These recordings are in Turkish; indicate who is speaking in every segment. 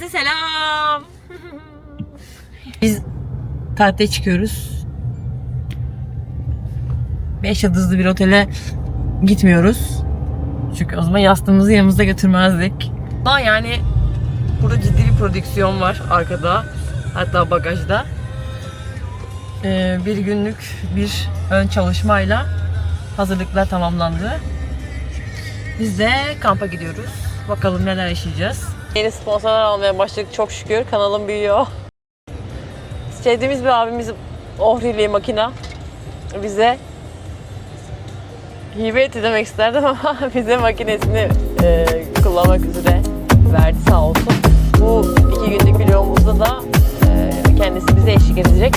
Speaker 1: Herkese selam. Biz tatile çıkıyoruz. Beş yıldızlı bir otele gitmiyoruz. Çünkü o zaman yastığımızı yanımızda götürmezdik. Ama yani burada ciddi bir prodüksiyon var arkada. Hatta bagajda. Ee, bir günlük bir ön çalışmayla hazırlıklar tamamlandı. Biz de kampa gidiyoruz. Bakalım neler yaşayacağız. Yeni sponsorlar almaya başladık çok şükür. Kanalım büyüyor. Sevdiğimiz bir abimiz Ohrili makina bize hibe etti demek isterdim ama bize makinesini e, kullanmak üzere verdi sağ olsun. Bu iki günlük vlogumuzda da e, kendisi bize eşlik edecek.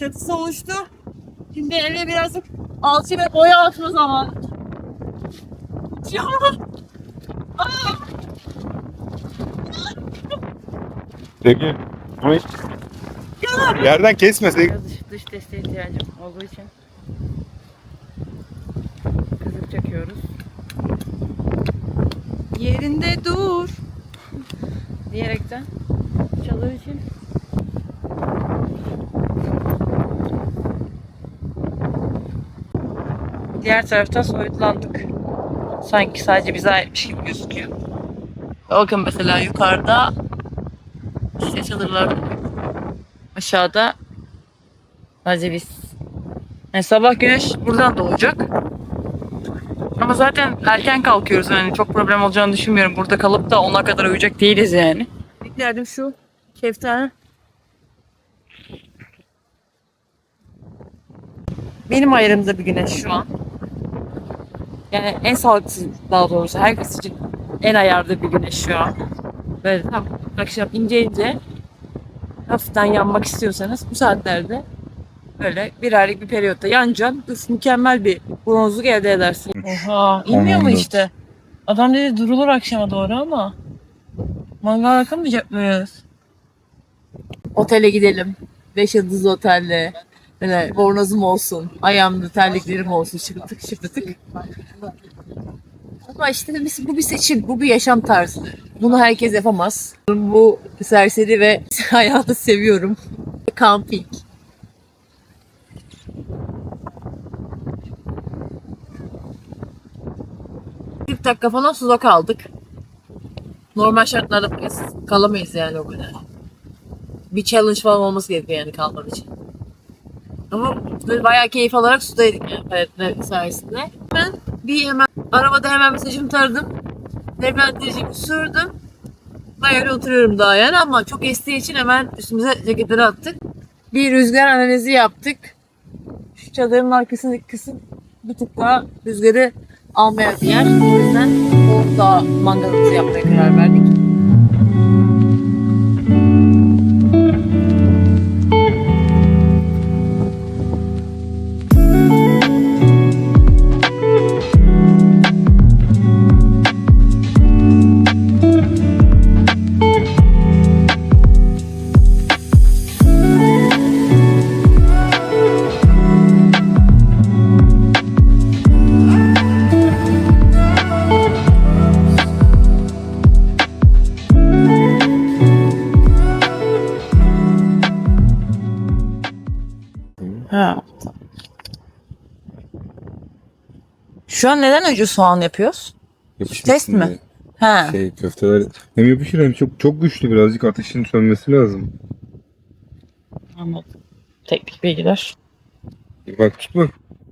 Speaker 1: Çatısı oluştu. Şimdi eve birazcık alçı ve boya atma zamanı.
Speaker 2: Peki. Ama hiç yerden kesmesek.
Speaker 1: Dış, dış desteğe ihtiyacım olduğu için kızıp çakıyoruz. Yerinde dur. Diyerekten çalır için Diğer taraftan soyutlandık. Sanki sadece bize aitmiş gibi gözüküyor. Bakın mesela yukarıda işte çadırlar aşağıda sadece biz. Yani sabah güneş buradan doğacak. Ama zaten erken kalkıyoruz yani çok problem olacağını düşünmüyorum. Burada kalıp da ona kadar uyuyacak değiliz yani. Beklerdim şu şeftali. Benim ayarımda bir güneş şu an. Yani en sağlıklısı daha doğrusu herkes için en ayarda bir güneş şu an. Böyle tam akşam ince ince hafiften yanmak istiyorsanız bu saatlerde böyle bir aylık bir periyotta yanacaksın. Üf, mükemmel bir bronzluk elde edersin. Oha inmiyor mu işte? Adam dedi durulur akşama doğru ama mangal yakamayacak mıyız? Otele gidelim. Beş yıldızlı otelde. Böyle bornozum olsun. Ayağımda terliklerim olsun. Şıkıtık şıkıtık. Ama işte bu bir seçim, bu bir yaşam tarzı. Bunu herkes yapamaz. Bu serseri ve hayatı seviyorum. Camping. Bir dakika falan suda kaldık. Normal şartlarda kalamayız yani o kadar. Bir challenge falan olması gerekiyor yani kalmak için. Ama Böyle bayağı keyif alarak sudaydık yani paletle sayesinde. Ben bir hemen arabada hemen mesajımı taradım. Nemlendiricimi sürdüm. Öyle oturuyorum daha yani ama çok estiği için hemen üstümüze ceketleri attık. Bir rüzgar analizi yaptık. Şu çadırın arkasındaki kısım bir tık daha rüzgarı almayan bir yer. O yüzden orada mangalımızı yapmaya karar verdik. Şu an neden önce soğan yapıyoruz?
Speaker 2: Yapışmasın
Speaker 1: Test mi? Ha.
Speaker 2: Şey köfteler hem yapışır hem çok çok güçlü birazcık ateşin sönmesi lazım.
Speaker 1: Anladım. Teknik bilgiler.
Speaker 2: Bir bak tut bak.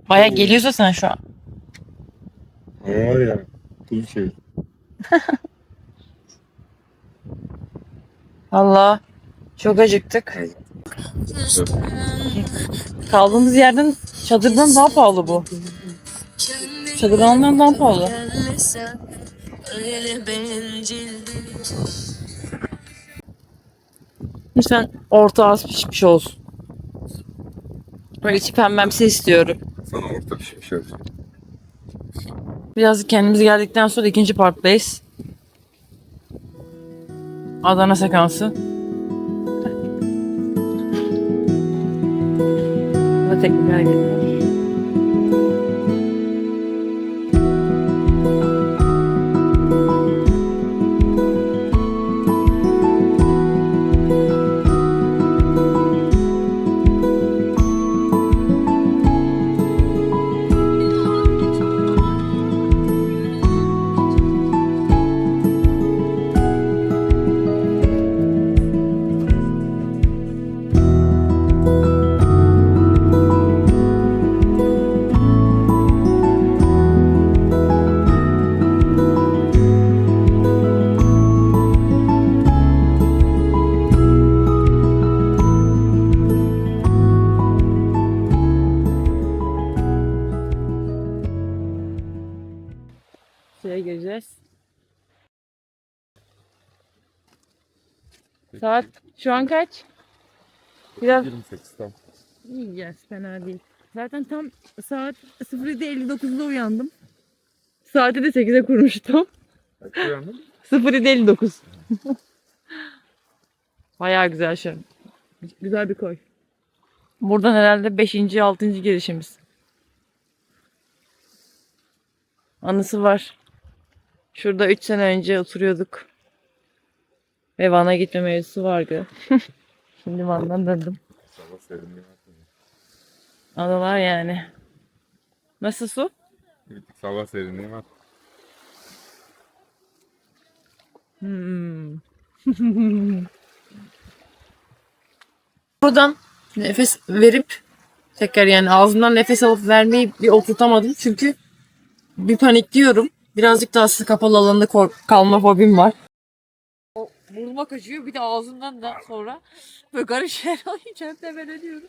Speaker 1: Baya geliyorsa sen şu an.
Speaker 2: Ama var ya. Tuz şey.
Speaker 1: Allah çok acıktık. Kaldığımız yerden çadırdan daha pahalı bu. Çadırdan daha pahalı. Lütfen orta az pişmiş olsun. Böyle içi pembemsi istiyorum.
Speaker 2: Sana orta pişmiş şey.
Speaker 1: Birazcık kendimiz geldikten sonra ikinci parktayız. Adana sekansı. Ve Saat şu an kaç? Biraz
Speaker 2: 28 tam.
Speaker 1: iyi ya fena değil. Zaten tam saat 07.59'da uyandım. Saati de 8'e kurmuştum.
Speaker 2: Kaç uyandın?
Speaker 1: 07.59. Bayağı güzel an. Güzel bir koy. Buradan herhalde 5. 6. girişimiz. Anısı var. Şurada 3 sene önce oturuyorduk. Ve Van'a gitme mevzusu vardı. Şimdi Van'dan döndüm.
Speaker 2: Sabah serinliği var.
Speaker 1: Anılar yani. Nasıl su?
Speaker 2: Sabah serinliği var.
Speaker 1: Hmm. Buradan nefes verip tekrar yani ağzımdan nefes alıp vermeyi bir oturtamadım çünkü bir panikliyorum. Birazcık daha ısı kapalı alanda kork- kalma fobim var. Burnuma kaçıyor bir de ağzımdan da sonra böyle garip şeyler alınca hep de ben ölüyorum.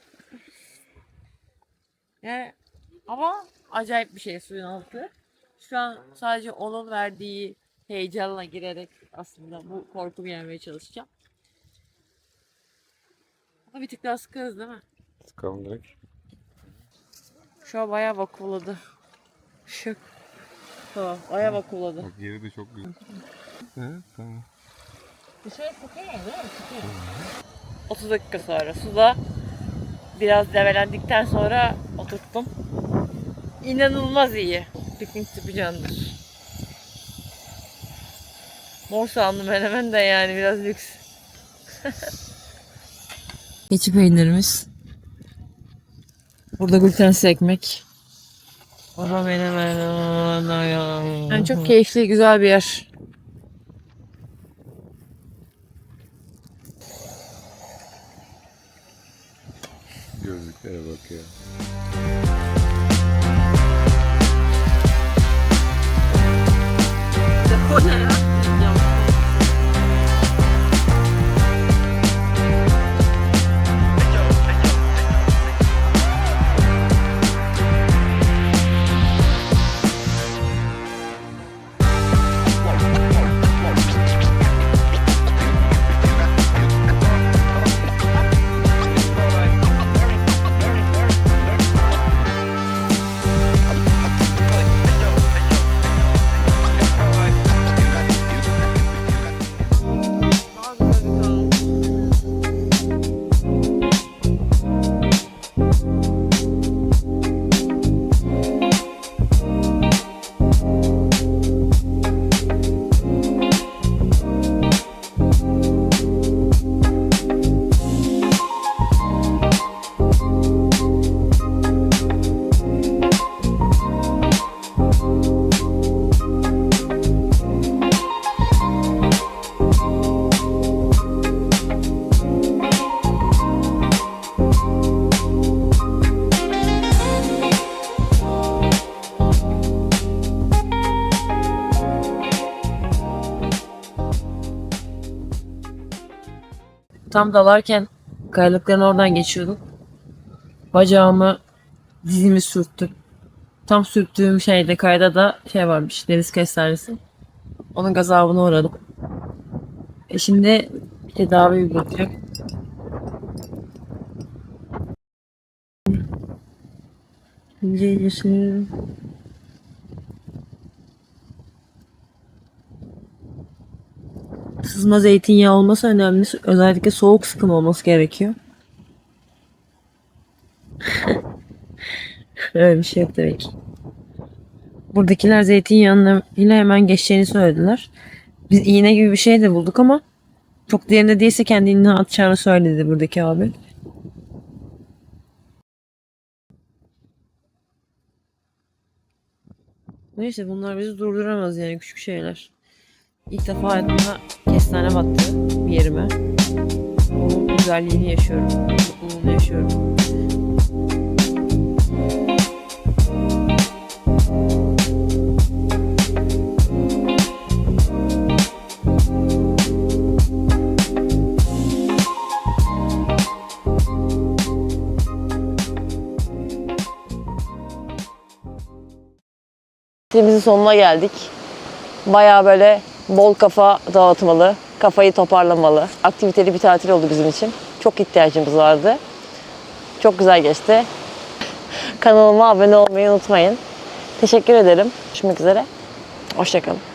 Speaker 1: Yani ama acayip bir şey suyun altı. Şu an sadece onun verdiği heyecanla girerek aslında bu korkumu yenmeye çalışacağım. Ama bir tık daha sıkarız değil mi?
Speaker 2: Sıkalım direkt.
Speaker 1: Şu an bayağı vakulladı. Şık. Tamam, bayağı vakulladı.
Speaker 2: Bak yeri de çok güzel. Evet tamam.
Speaker 1: Dışarı sıkıyor değil mi? Sıkıyor. 30 dakika sonra suda biraz develendikten sonra oturttum. İnanılmaz iyi. Piknik tipi candır. Mor soğanlı menemen de yani biraz lüks. Keçi peynirimiz. Burada glutensiz ekmek. Burada menemen. Yani çok keyifli, güzel bir yer.
Speaker 2: gerekiyor. The
Speaker 1: Tam dalarken kayalıkların oradan geçiyordum. Bacağımı dizimi sürttüm. Tam sürttüğüm şeyde kayada da şey varmış deniz kestanesi. Onun gazabına uğradım. E şimdi tedavi uygulayacak. İnce ince Sızma zeytinyağı olması önemli. Özellikle soğuk sıkım olması gerekiyor. Öyle bir şey yok demek ki. Buradakiler zeytinyağıyla hemen geçeceğini söylediler. Biz iğne gibi bir şey de bulduk ama çok derinde değilse kendini atacağını söyledi buradaki abi. Neyse bunlar bizi durduramaz yani küçük şeyler. İlk defa hayatımda kestane battı bir yerime. O güzelliğini yaşıyorum. Mutluluğunu yaşıyorum. Temizin sonuna geldik. Bayağı böyle bol kafa dağıtmalı, kafayı toparlamalı, aktiviteli bir tatil oldu bizim için. Çok ihtiyacımız vardı. Çok güzel geçti. Kanalıma abone olmayı unutmayın. Teşekkür ederim. Görüşmek üzere. Hoşçakalın.